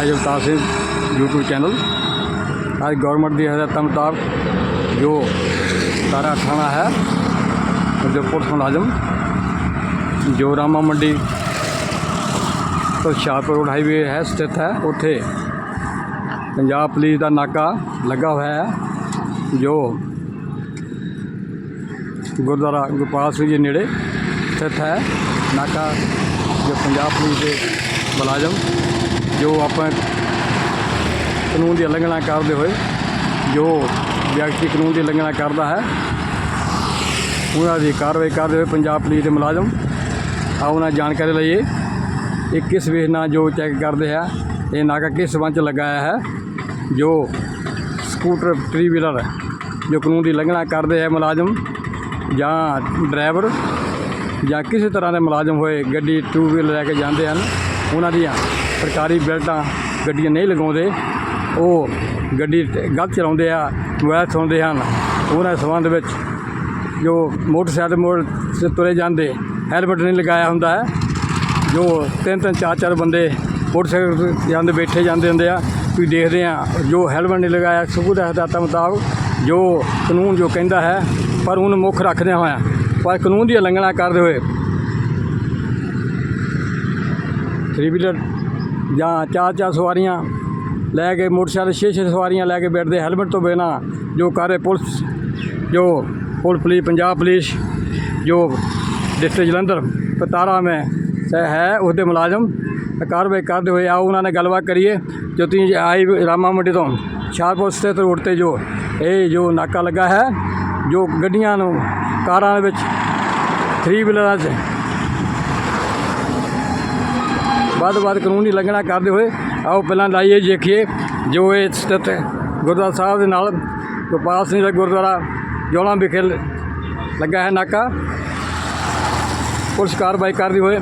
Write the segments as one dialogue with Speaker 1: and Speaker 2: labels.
Speaker 1: ਅੱਜ Avtar Singh YouTube channel ਅੱਜ government ਦੀ ਹਦਾਇਤਾਂ ਮੁਤਾਬਕ ਜੋ ਸਾਰਾ ਥਾਣਾ ਹੈ ਜੋ ਪੁਲਿਸ ਮੁਲਾਜ਼ਮ ਜੋ ਰਾਮਾ ਮੰਡੀ ਤੋਂ ਹੁਸ਼ਿਆਰਪੁਰ ਰੋਡ ਹਾਈਵੇ ਹੈ ਸਥਿਤ ਹੈ ਉੱਥੇ ਪੰਜਾਬ ਪੁਲਿਸ ਦਾ ਨਾਕਾ ਲੱਗਾ ਹੋਇਆ ਹੈ ਜੋ ਗੁਰਦੁਆਰਾ ਗੁਰਪਾਲ ਸਿੰਘ ਜੀ ਨੇੜੇ ਸਥਿਤ ਹੈ ਨਾਕਾ ਜੋ ਪੰਜਾਬ ਪੁਲਿਸ ਦੇ ਮੁਲਾਜ਼ਮ ਜੋ ਆਪਾਂ ਕਾਨੂੰਨ ਦੀ ਉਲੰਘਣਾ ਕਰਦੇ ਹੋਏ ਜੋ ਵਿਅਕਤੀ ਕਾਨੂੰਨ ਦੀ ਉਲੰਘਣਾ ਕਰਦਾ ਹੈ, ਉਹਨਾਂ ਦੀ ਕਾਰਵਾਈ ਕਰਦੇ ਹੋਏ ਪੰਜਾਬ ਪੁਲਿਸ ਦੇ ਮੁਲਾਜ਼ਮ, ਆਓ ਉਹਨਾਂ ਜਾਣਕਾਰੀ ਲਈਏ ਇਹ ਕਿਸ ਵੇਖ ਨਾਲ ਜੋ ਚੈੱਕ ਕਰਦੇ ਆ, ਇਹ ਨਾਕਾ ਕਿਸ ਸੰਬੰਧ 'ਚ ਲਗਾਇਆ ਹੈ, ਜੋ ਸਕੂਟਰ ਥ੍ਰੀ ਵੀਲਰ ਜੋ ਕਾਨੂੰਨ ਦੀ ਉਲੰਘਣਾ ਕਰਦੇ ਹੈ ਮੁਲਾਜ਼ਮ ਜਾਂ ਡਰਾਈਵਰ ਜਾਂ ਕਿਸੇ ਤਰ੍ਹਾਂ ਦੇ ਮੁਲਾਜ਼ਮ ਹੋਏ ਗੱਡੀ ਟੂ ਵੀਲਰ ਲੈ ਕੇ ਜਾਂਦੇ ਹਨ ਉਹਨਾਂ ਦੀਆਂ ਸਰਕਾਰੀ ਬੈਲਟਾਂ ਗੱਡੀਆਂ ਨਹੀਂ ਲਗਾਉਂਦੇ, ਉਹ ਗੱਡੀ ਗਲਤ ਚਲਾਉਂਦੇ ਆ, ਮੋਬਾਈਲ ਚਲਾਉਂਦੇ ਹਨ। ਉਹਨਾਂ ਦੇ ਸੰਬੰਧ ਵਿੱਚ ਜੋ ਮੋਟਰਸਾਈਕਲ ਮੋੜ ਸੇ ਤੁਰੇ ਜਾਂਦੇ, ਹੈਲਮਟ ਨਹੀਂ ਲਗਾਇਆ ਹੁੰਦਾ ਹੈ। ਜੋ ਤਿੰਨ ਤਿੰਨ, ਚਾਰ ਚਾਰ ਬੰਦੇ ਮੋਟਰਸਾਈਕਲ ਜਾਂਦੇ, ਬੈਠੇ ਜਾਂਦੇ ਹੁੰਦੇ ਆ ਵੀ ਦੇਖਦੇ ਆ, ਜੋ ਹੈਲਮਟ ਨਹੀਂ ਲਗਾਇਆ ਸਗੋਂ ਦਾ ਹਦਾਇਤਾਂ ਮੁਤਾਬਕ ਜੋ ਕਾਨੂੰਨ ਜੋ ਕਹਿੰਦਾ ਹੈ, ਪਰ ਉਹਨੂੰ ਮੁੱਖ ਰੱਖਦੇ ਹੋਇਆ ਪਰ ਕਾਨੂੰਨ ਦੀ ਉਲੰਘਣਾ ਕਰਦੇ ਹੋਏ ਥ੍ਰੀ ਵੀਲਰ ਜਾਂ ਚਾਰ ਚਾਰ ਸਵਾਰੀਆਂ ਲੈ ਕੇ ਮੋਟਰਸਾਈਕਲ ਛੇ ਛੇ ਸਵਾਰੀਆਂ ਲੈ ਕੇ ਬੈਠਦੇ ਹੈਲਮਟ ਤੋਂ ਬਿਨਾਂ ਜੋ ਕਰ ਪੁਲਿਸ, ਜੋ ਪੁਲਿਸ ਪੁਲਿਸ, ਪੰਜਾਬ ਪੁਲਿਸ, ਜੋ ਡਿਸਟ੍ਰਿਕਟ ਜਲੰਧਰ ਪਤਾਰਾ ਮੈਂ ਹੈ ਉਹਦੇ ਮੁਲਾਜ਼ਮ। ਕਾਰਵਾਈ ਕਰਦੇ ਹੋਏ ਆਓ, ਉਹਨਾਂ ਨਾਲ ਗੱਲਬਾਤ ਕਰੀਏ। ਜੋ ਤੁਸੀਂ ਆਈ ਰਾਮਾ ਮੰਡੀ ਤੋਂ, ਸ਼ਾਹਪੁਰ ਸਥਿਤ ਰੋਡ ਤੇ ਜੋ, ਇਹ ਜੋ ਨਾਕਾ ਲੱਗਾ ਹੈ, ਜੋ ਗੱਡੀਆਂ ਨੂੰ ਕਾਰਾਂ ਦੇ ਵਿੱਚ ਥ੍ਰੀ ਵੀਲਰਾਂ 'ਚ ਵੱਧ ਵੱਧ ਕਾਨੂੰਨੀ ਉਲੰਘਣਾ ਕਰਦੇ ਹੋਏ ਆਓ ਪਹਿਲਾਂ ਲਾਈਏ ਦੇਖੀਏ ਜੋ ਇਹ ਸਥਿਤ ਗੁਰਦੁਆਰਾ ਸਾਹਿਬ ਦੇ ਨਾਲ ਗੋਪਾਲ ਸਿੰਘ ਦਾ ਗੁਰਦੁਆਰਾ ਜੋਲਾ ਵਿਖੇ ਲੱਗਾ ਹੈ ਨਾਕਾ। ਪੁਲਿਸ ਕਾਰਵਾਈ ਕਰਦੀ ਹੋਏ।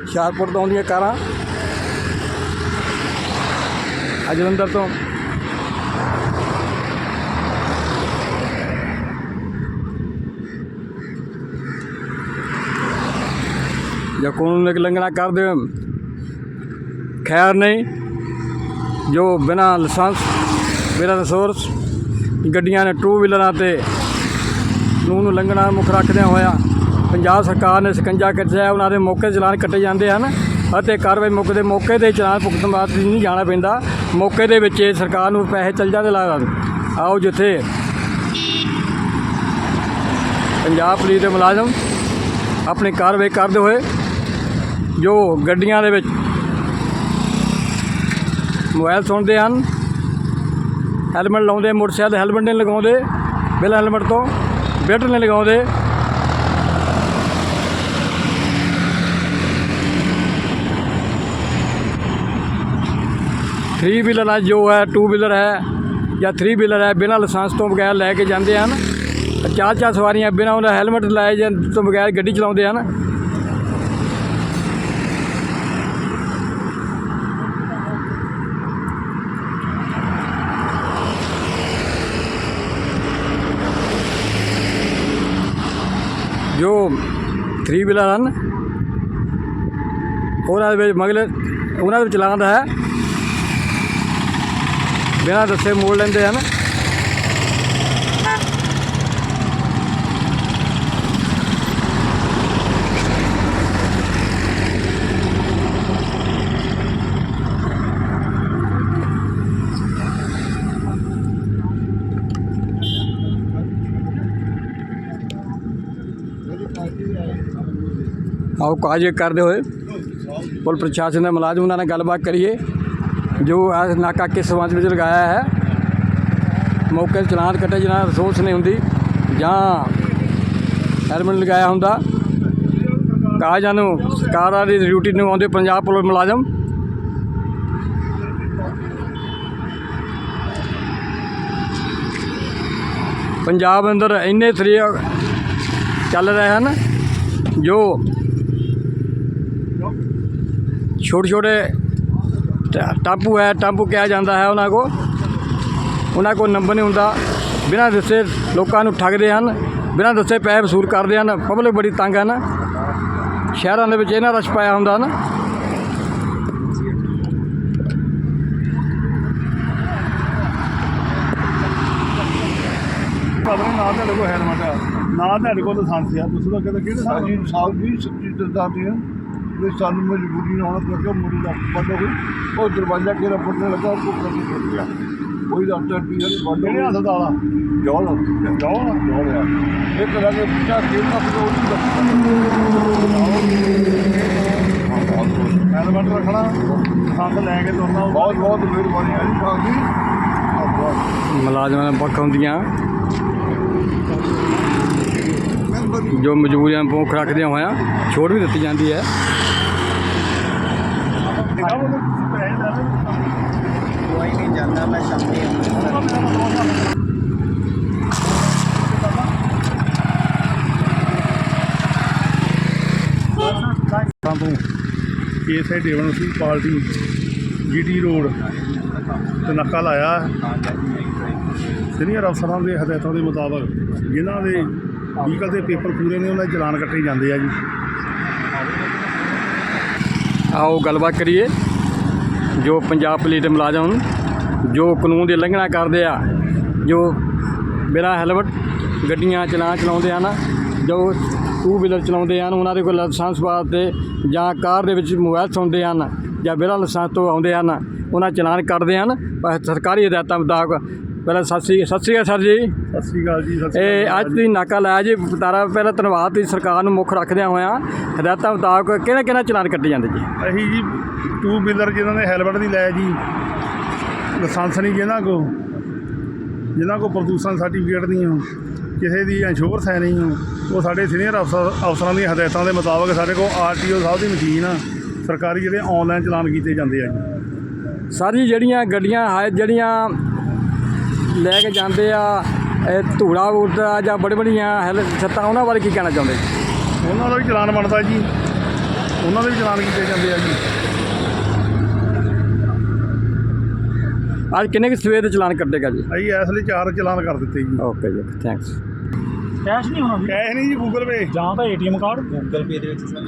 Speaker 1: ਹੁਸ਼ਿਆਰਪੁਰ ਤੋਂ ਆਉਂਦੀਆਂ ਕਾਰਾਂ। ਆ ਜਲੰਧਰ ਤੋਂ ਜਾਂ ਕਾਨੂੰਨ ਦੀ ਉਲੰਘਣਾ ਕਰਦੇ ਹੋ ਖੈਰ ਨਹੀਂ, ਜੋ ਬਿਨਾਂ ਲਾਇਸੈਂਸ, ਬਿਨਾਂ ਰਿਸੋਰਸ ਗੱਡੀਆਂ ਨੇ ਟੂ ਵੀਲਰਾਂ ਤੇ ਕਾਨੂੰਨ ਉਲੰਘਣਾ ਮੁੱਖ ਰੱਖਦਿਆਂ ਹੋਇਆ, ਪੰਜਾਬ ਸਰਕਾਰ ਨੇ ਸ਼ਿਕੰਜਾ ਕੱਟਿਆ ਉਹਨਾਂ ਦੇ ਮੌਕੇ ਚਲਾਨ ਕੱਟੇ ਜਾਂਦੇ ਹਨ ਅਤੇ ਕਾਰਵਾਈ ਮੁੱਕ ਦੇ ਮੌਕੇ ਤੇ ਚਲਾਨ ਭੁਗਤਣ ਵਾਸਤੇ ਨਹੀਂ ਜਾਣਾ ਪੈਂਦਾ। ਮੌਕੇ ਦੇ ਵਿੱਚ ਸਰਕਾਰ ਨੂੰ ਪੈਸੇ ਚੱਲ ਜਾਂਦੇ ਲਾ ਆਓ ਜਿੱਥੇ ਪੰਜਾਬ ਪੁਲਿਸ ਦੇ ਮੁਲਾਜ਼ਮ ਆਪਣੀ ਕਾਰਵਾਈ ਕਰਦੇ ਹੋਏ ਜੋ ਗੱਡੀਆਂ ਦੇ ਵਿੱਚ ਮੋਬਾਈਲ ਸੁਣਦੇ ਹਨ, ਹੈਲਮਟ ਲਾਉਂਦੇ, ਮੋਟਰਸਾਈਕਲ ਹੈਲਮਟ ਨਹੀਂ ਲਗਾਉਂਦੇ ਬਿਨਾਂ ਹੈਲਮਟ ਤੋਂ ਬੈਲਟ ਨਹੀਂ ਲਗਾਉਂਦੇ। ਥ੍ਰੀ ਵੀਲਰ ਆ, ਜੋ ਹੈ ਟੂ ਵੀਲਰ ਹੈ ਜਾਂ ਥ੍ਰੀ ਵੀਲਰ ਹੈ, ਬਿਨਾਂ ਲਾਇਸੈਂਸ ਤੋਂ ਬਗੈਰ ਲੈ ਕੇ ਜਾਂਦੇ ਹਨ। ਚਾਰ ਚਾਰ ਸਵਾਰੀਆਂ ਬਿਨਾਂ ਉਹਨਾਂ ਹੈਲਮਟ ਲਾਏ ਜਾਂ ਤੋਂ ਬਗੈਰ ਗੱਡੀ ਚਲਾਉਂਦੇ ਹਨ। ਜੋ ਥ੍ਰੀ ਵੀਲਰ ਹਨ, ਉਹਨਾਂ ਦੇ ਵਿੱਚ ਮਗਲੇ, ਉਹਨਾਂ ਦੇ ਵਿੱਚ ਚਲਾਨ ਹੈ। ਬਿਨਾਂ ਦੱਸੇ ਮੋੜ ਲੈਂਦੇ ਹਨ। ਆਓ ਕਾਜ ਕਰਦੇ ਹੋਏ ਪੁਲਿਸ ਪ੍ਰਸ਼ਾਸਨ ਦੇ ਮੁਲਾਜ਼ਮ ਉਹਨਾਂ ਨਾਲ ਗੱਲਬਾਤ ਕਰੀਏ, ਜੋ ਇਹ ਨਾਕਾ ਕਿਸ ਸੰਬੰਧ ਵਿੱਚ ਲਗਾਇਆ ਹੈ। ਮੌਕੇ ਤੇ ਚਲਾਨ ਕੱਟੇ ਜਿਹਨਾਂ ਰਿਸੋਰਸ ਨਹੀਂ ਹੁੰਦੀ ਜਾਂ ਹੈਲਮਟ ਲਗਾਇਆ ਹੁੰਦਾ। ਕਾਜਾਂ ਨੂੰ ਸਰਕਾਰਾਂ ਦੀ ਡਿਊਟੀ ਨਿਭਾਉਂਦੇ ਪੰਜਾਬ ਪੁਲਿਸ ਮੁਲਾਜ਼ਮ। ਪੰਜਾਬ ਅੰਦਰ ਇੰਨੇ ਥਰੀ ਚੱਲ ਰਹੇ ਹਨ। ਜੋ ਛੋਟੇ ਛੋਟੇ ਟ- ਟਾਪੂ ਹੈ, ਟਾਪੂ ਕਿਹਾ ਜਾਂਦਾ ਹੈ ਉਹਨਾਂ ਕੋ ਉਹਨਾਂ ਕੋਲ ਨੰਬਰ ਨਹੀਂ ਹੁੰਦਾ। ਬਿਨਾਂ ਦੱਸੇ ਲੋਕਾਂ ਨੂੰ ਠੱਗਦੇ ਹਨ, ਬਿਨਾਂ ਦੱਸੇ ਪੈਸੇ ਵਸੂਲ ਕਰਦੇ ਹਨ। ਪਬਲਿਕ ਬੜੀ ਤੰਗ ਹਨ। ਸ਼ਹਿਰਾਂ ਦੇ ਵਿੱਚ ਇਹਨਾਂ ਰਸ਼ ਪਾਇਆ ਹੁੰਦਾ ਨਾ
Speaker 2: ਪਤਾ ਨਹੀਂ ਨਾ ਤੁਹਾਡੇ ਕੋਲ ਹੈਲਮਟ ਆ। ਨਾ ਤੁਹਾਡੇ ਕੋਲ ਲਾਇਸੈਂਸ ਆ। ਤੁਸੀਂ ਤਾਂ ਕਹਿੰਦੇ ਕਿਹੜੇ ਸਾਲ
Speaker 3: ਸਾਡੀ ਸਾਹਿਬ ਵੀ ਸੱਚੀ ਦੱਸਦੇ ਆ ਵੀ ਸਾਨੂੰ ਮਜਬੂਰੀ ਨਾਲ ਆਉਣਾ ਪਿਆ ਮੁੰਡੀ ਦਾ ਬੰਦ ਹੋ ਗਈ ਉਹ ਦਰਵਾਜ਼ਾ ਕਿਹੜਾ ਫੁੱਟਣ ਲੱਗਾ ਉਹ ਕੰਮ ਟੁੱਟ ਗਿਆ। ਕੋਈ ਡਾਕਟਰ ਵੀ ਨਹੀਂ ਬੰਦ
Speaker 2: ਕਿਹੜੇ ਹਸਪਤਾਲ ਆ
Speaker 3: ਜੋਲ
Speaker 2: ਨਾ
Speaker 3: ਜੋਲ ਆ ਇੱਕ ਲੱਗੇ ਪੁੱਛਾ ਕਿਹੜਾ ਫੋਟੋ
Speaker 2: ਹੈਲਮਟ ਰੱਖਣਾ ਸੰਦ ਲੈ ਕੇ ਤੁਰਨਾ।
Speaker 3: ਬਹੁਤ ਬਹੁਤ ਮਿਹਰਬਾਨੀ ਹੈ ਜੀ ਸਾਹਿਬ ਜੀ
Speaker 1: ਮੁਲਾਜ਼ਮਾਂ ਨੇ ਪੱਖ ਹੁੰਦੀਆਂ। ਜੋ ਮਜਬੂਰੀਆਂ ਭੁੱਖ ਰੱਖਦਿਆਂ ਹੋਇਆਂ ਛੋਟ ਵੀ ਦਿੱਤੀ ਜਾਂਦੀ ਹੈ।
Speaker 4: ਕੋਈ ਨਹੀਂ
Speaker 2: ਜਾਂਦਾ ਇਹ ਸਾਈਡ ਏਵਨ ਸੀ ਪਾਰਟੀ ਜੀਡੀ ਰੋਡ, ਤੇ ਨਕਾ ਲਾਇਆ। ਸੀਨੀਅਰ ਅਫਸਰਾਂ ਦੇ ਹਦਾਇਤਾਂ ਦੇ ਮੁਤਾਬਕ, ਜਿਨ੍ਹਾਂ ਦੇ ਵਹੀਕਲ ਦੇ ਪੇਪਰ ਪੂਰੇ ਨੇ, ਉਹਨਾਂ ਦੇ ਚਲਾਨ ਕੱਟੇ ਜਾਂਦੇ ਆ ਜੀ।
Speaker 1: ਆਓ ਗੱਲਬਾਤ ਕਰੀਏ। ਜੋ ਪੰਜਾਬ ਪੁਲਿਸ ਦੇ ਮੁਲਾਜ਼ਮ, ਜੋ ਕਾਨੂੰਨ ਦੀ ਉਲੰਘਣਾ ਕਰਦੇ ਆ, ਜੋ ਬਿਨਾਂ ਹੈਲਮਟ ਗੱਡੀਆਂ ਚਲਾ ਚਲਾਉਂਦੇ ਹਨ, ਜੋ ਟੂ ਵੀਲਰ ਚਲਾਉਂਦੇ ਹਨ, ਉਹਨਾਂ ਦੇ ਕੋਲ ਲਾਇਸੈਂਸ ਵਾਸਤੇ ਜਾਂ ਕਾਰ ਦੇ ਵਿੱਚ ਮੋਬਾਈਲ ਸੁਣਦੇ ਹਨ ਜਾਂ ਬਿਨਾਂ ਲਾਇਸੈਂਸ ਤੋਂ ਆਉਂਦੇ ਹਨ, ਉਹਨਾਂ ਚਲਾਨ ਕਰਦੇ ਹਨ ਸਰਕਾਰੀ ਹਦਾਇਤਾਂ ਮੁਤਾਬਕ ਪਹਿਲਾਂ ਸਤਿ ਸ੍ਰੀ ਸਤਿ ਸ੍ਰੀ ਅਕਾਲ ਸਰ ਜੀ।
Speaker 2: ਸਤਿ ਸ਼੍ਰੀ ਅਕਾਲ ਜੀ ਸਤਿ ਸ਼੍ਰੀ
Speaker 1: ਇਹ
Speaker 2: ਅਕਾਲ
Speaker 1: ਅੱਜ ਦੀ ਨਾਕਾ ਲਾਇਆ ਜੀ ਤਾਰਾ ਪਹਿਲਾਂ ਧੰਨਵਾਦ ਦੀ ਸਰਕਾਰ ਨੂੰ ਮੁੱਖ ਰੱਖਦਿਆਂ ਹੋਇਆਂ। ਹਦਾਇਤਾਂ ਮੁਤਾਬਕ ਕਿਹੜਾ ਕਿਹੜਾ ਚਲਾਨ ਕੱਟੇ ਜਾਂਦੇ ਜੀ?
Speaker 2: ਅਸੀਂ ਜੀ ਟੂ ਵੀਲਰ ਜਿਨ੍ਹਾਂ ਨੇ ਹੈਲਮਟ ਨਹੀਂ ਲਾਇਆ ਜੀ ਲਾਇਸੈਂਸ ਨਹੀਂ ਜਿਨ੍ਹਾਂ ਕੋ ਜਿਨ੍ਹਾਂ ਕੋ ਪ੍ਰਦੂਸ਼ਣ ਸਰਟੀਫਿਕੇਟ ਨਹੀਂ ਹੋ ਕਿਸੇ ਦੀ ਇੰਸ਼ੋਰੈਂਸ ਹੈ ਨਹੀਂ ਉਹ ਸਾਡੇ ਸੀਨੀਅਰ ਅਫਸਰ ਅਫਸਰਾਂ ਦੀਆਂ ਹਦਾਇਤਾਂ ਦੇ ਮੁਤਾਬਕ ਸਾਡੇ ਕੋਲ ਆਰਟੀਓ ਸਾਹਿਬ ਦੀ ਮਸ਼ੀਨ ਆ ਸਰਕਾਰੀ ਜਿਹੜੇ ਆਨਲਾਈਨ ਚਲਾਨ ਕੀਤੇ ਜਾਂਦੇ ਆ ਜੀ।
Speaker 1: ਸਾਰੀ ਜਿਹੜੀਆਂ ਗੱਡੀਆਂ ਹੈ ਜਿਹੜੀਆਂ ਲੈ ਕੇ ਜਾਂਦੇ ਆ ਇਹ ਧੂੜਾ ਉੱਡਦਾ ਜਾਂ ਬੜੀ ਬੜੀਆਂ ਹੈਲ ਛੱਤਾਂ ਉਹਨਾਂ ਬਾਰੇ ਕੀ ਕਹਿਣਾ ਚਾਹੁੰਦੇ? ਜੀ?
Speaker 2: ਉਹਨਾਂ ਦਾ ਵੀ ਚਲਾਨ ਬਣਦਾ ਜੀ। ਉਹਨਾਂ ਦੇ ਵੀ ਚਲਾਨ ਕੀਤੇ ਜਾਂਦੇ ਆ ਜੀ।
Speaker 1: ਅੱਜ ਕਿੰਨੇ ਕੁ ਸਵੇਰ ਦੇ ਚਲਾਨ ਕੱਟੇਗਾ ਜੀ?
Speaker 2: ਅਸੀਂ ਇਸ ਲਈ ਚਾਰ ਚਲਾਨ ਕਰ ਦਿੱਤੇ ਜੀ।
Speaker 1: ਓਕੇ ਜੀ ਥੈਂਕਸ
Speaker 2: ਕੈਸ਼ ਨਹੀਂ ਹੋਣਾ ਕੈਸ਼ ਨਹੀਂ ਜੀ ਗੂਗਲ ਪੇ
Speaker 4: ਜਾਂ ਤਾਂ ਏਟੀਐਮ ਕਾਰਡ ਗੂਗਲ ਪੇ ਦੇ ਵਿੱਚ ਸਰ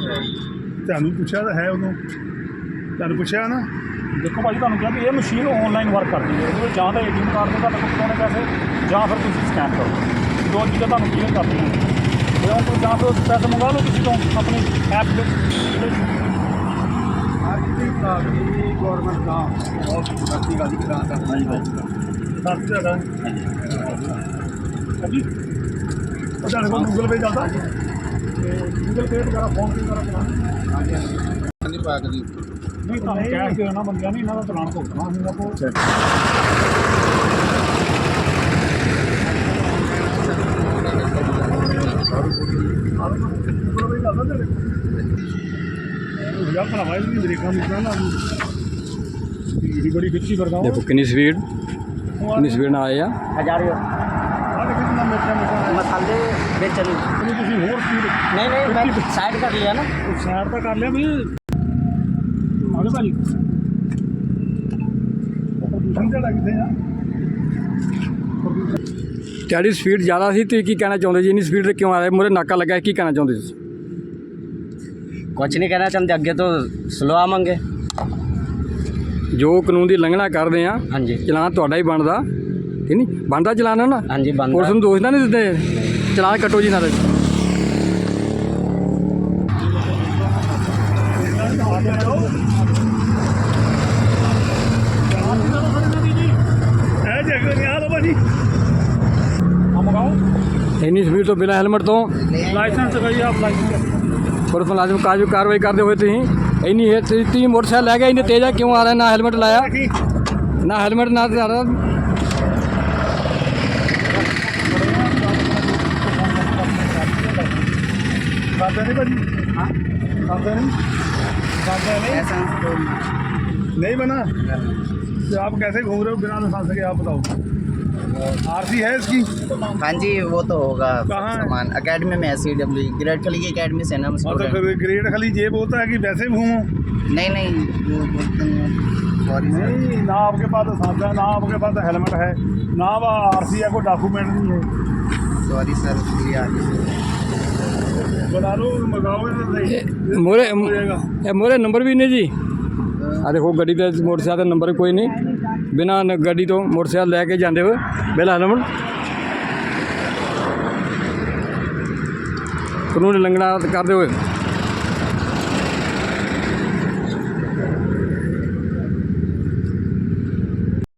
Speaker 2: ਤੁਹਾਨੂੰ ਪੁੱਛਿਆ ਤਾਂ ਹੈ ਉਦੋਂ। ਤੁਹਾਨੂੰ ਪੁੱਛਿਆ ਨਾ?
Speaker 5: ਦੇਖੋ ਭਾਜੀ ਤੁਹਾਨੂੰ ਕਿਹਾ ਵੀ ਇਹ ਮਸ਼ੀਨ ਆਨਲਾਈਨ ਵਰਕ ਕਰਦੀ ਹੈ। ਇਹਦੇ ਵਿੱਚ ਜਾਂ ਤਾਂ ਏਟੀਐਮ ਕਾਰਡ ਤੋਂ ਤੁਹਾਡੇ ਕੋਲ ਪਾਉਣੇ ਪੈਸੇ, ਜਾਂ ਫਿਰ ਤੁਸੀਂ ਸਕੈਨ ਕਰੋ। ਦੋ ਚੀਜ਼ਾਂ ਤੁਹਾਨੂੰ ਕਲੀਅਰ ਕਰਦੀਆਂ ਤੇ ਉਹ ਜਾਂ ਫਿਰ ਪੈਸੇ ਮੰਗਾ ਲਓ ਤੁਸੀਂ ਤੋਂ, ਆਪਣੀ ਐਪ ਦੇ
Speaker 3: ਗਵਰਨਮੈਂਟ ਦਾ ਬਹੁਤ ਅੱਛੀ ਗੱਲ ਕਰਾਂਦਾ
Speaker 2: ਦੱਸ ਤੁਹਾਡਾ ਹਾਂਜੀ। ਤੁਹਾਡੇ ਕੋਲ ਗੂਗਲ ਪੇ ਚੱਲਦਾ? ਗੂਗਲ ਪੇ ਵਗੈਰਾ ਫੋਨ ਪੇ ਵਗੈਰਾ ਚਲਾਉਂਦੇ
Speaker 3: ਦੀ ਪਾਕ ਦੀ
Speaker 5: ਨਹੀਂ ਤਾਂ ਕਹਿ ਕੇ ਉਹਨਾਂ ਬੰਦਿਆਂ ਨੇ ਇਹਨਾਂ ਦਾ ਚਲਾਨ ਭੁਗਤਣਾ ਹੁੰਦਾ ਕੋ
Speaker 2: ਯਾਰ ਭਰਾਵਾ ਇਹ ਵੀ ਬ੍ਰੇਕਾਂ ਮੁੱਕਣਾ ਨਾ
Speaker 5: ਇਹ ਬੜੀ ਖਿੱਚੀ ਕਰਦਾ
Speaker 1: ਦੇਖੋ ਕਿੰਨੀ ਸਪੀਡ ਕਿੰਨੀ ਸਪੀਡ ਨਾਲ ਆਏ ਆ।
Speaker 4: ਹਜ਼ਾਰ ਮਸਾਲੇ
Speaker 2: ਵੇਚਣ ਤੁਸੀਂ ਹੋਰ ਸਪੀਡ
Speaker 4: ਨਹੀਂ ਨਹੀਂ ਮੈਂ ਸਾਈਡ ਕਰ ਲਿਆ ਨਾ।
Speaker 5: ਸਾਈਡ ਤਾਂ ਕਰ ਲਿਆ ਵੀ। ਆਗੇ ਭਾਜੀ
Speaker 2: ਪ੍ਰਦੂਸ਼ਣ ਜਿਹੜਾ ਕਿੱਥੇ ਆ
Speaker 1: ਤੁਹਾਡੀ ਸਪੀਡ ਜ਼ਿਆਦਾ ਸੀ ਤੁਸੀਂ ਕੀ ਕਹਿਣਾ ਚਾਹੁੰਦੇ ਜੀ ਇੰਨੀ ਸਪੀਡ ਤੇ ਕਿਉਂ ਆ ਰਹੇ ਮੂਰੇ ਨਾਕਾ ਲੱਗਾ ਹੈ, ਕੀ ਕਹਿਣਾ ਚਾਹੁੰਦੇ ਤੁਸੀਂ
Speaker 4: कुछ नहीं कहना चाहते अगे तो स्लो आवेंगे
Speaker 1: ਜੋ ਕਾਨੂੰਨ ਦੀ ਉਲੰਘਣਾ ਕਰਦੇ ਆ
Speaker 4: हाँ जी
Speaker 1: ਚਲਾਨ ਤੁਹਾਡਾ ਹੀ ਬਣਦਾ ਠੀਕ ਨਹੀਂ ਬਣਦਾ ਚਲਾਨ ਹੈ ਨਾ
Speaker 4: हाँ जी बंद
Speaker 1: ਪੁਲਿਸ ਨੂੰ ਦੋਸ਼ ਤਾਂ ਨਹੀਂ ਦਿੰਦੇ ਚਲਾਨ ਕੱਟੋ ਜੀ ਨਾਲੇ
Speaker 2: ਨਹੀਂ ਆ ਲੋ ਭਾਜੀ
Speaker 5: ਆ ਮੰਗਾਓ
Speaker 1: ਇੰਨੀ ਸਪੀਡ ਤੋਂ ਬਿਨਾਂ ਹੈਲਮਟ ਤੋਂ
Speaker 5: ਲਾਇਸੈਂਸ ਦਿਖਾਈਏ ਆਪ ਲਾਇਸੈਂਸ
Speaker 1: ਪੁਲਿਸ ਮੁਲਾਜ਼ਮ ਕਾਜ ਕਾਰਵਾਈ ਕਰਦੇ ਹੋਏ ਤੁਸੀਂ ਇੰਨੀ ਹੈ ਤੁਸੀਂ ਤੁਸੀਂ ਮੋਟਰਸਾਈਕਲ ਲੈ ਕੇ ਇੰਨੇ ਤੇਜ਼ ਆ ਕਿਉਂ ਆ ਰਹੇ ਨਾ ਹੈਲਮਟ ਲਾਇਆ ਨਾ ਹੈਲਮਟ ਨਾ ਤੇ ਆ ਰਿਹਾ
Speaker 2: ਖਾਂਦੇ ਨਹੀਂ ਭਾਜੀ ਹਾਂ ਖਾਂਦੇ ਨਹੀਂ खाते नहीं
Speaker 4: लाइसेंस तो
Speaker 2: नहीं बना तो आप कैसे घूम रहे हो बिना लाइसेंस के आप बताओ आरसी है इसकी?
Speaker 4: हाँ जी वो तो होगा सामान। अकेडमी में है सी डब्ल्यू ग्रेट खली की अकेडमी से ना
Speaker 2: हम तो
Speaker 4: ग्रेट
Speaker 2: खली ग्रेड खाली ये बोलता है कि वैसे
Speaker 4: भी हूँ नहीं नहीं
Speaker 2: नहीं ना आपके पास साथ है ना आपके पास हेलमेट है ना वह आर सी है कोई डॉक्यूमेंट नहीं है।
Speaker 4: सॉरी सर
Speaker 2: ये
Speaker 1: बना
Speaker 2: लो मंगाओ
Speaker 1: मोरे मोरे नंबर भी नहीं जी। ਆ ਦੇਖੋ ਗੱਡੀ ਦਾ ਮੋਟਰਸਾਈਕਲ ਦਾ ਨੰਬਰ ਕੋਈ ਨਹੀਂ। ਬਿਨਾਂ ਗੱਡੀ ਤੋਂ ਮੋਟਰਸਾਈਕਲ ਲੈ ਕੇ ਜਾਂਦੇ ਹੋਏ ਪਹਿਲਾਂ ਹਲਮਣ ਕਾਨੂੰਨ ਲੰਘਣਾ ਕਰਦੇ ਹੋਏ।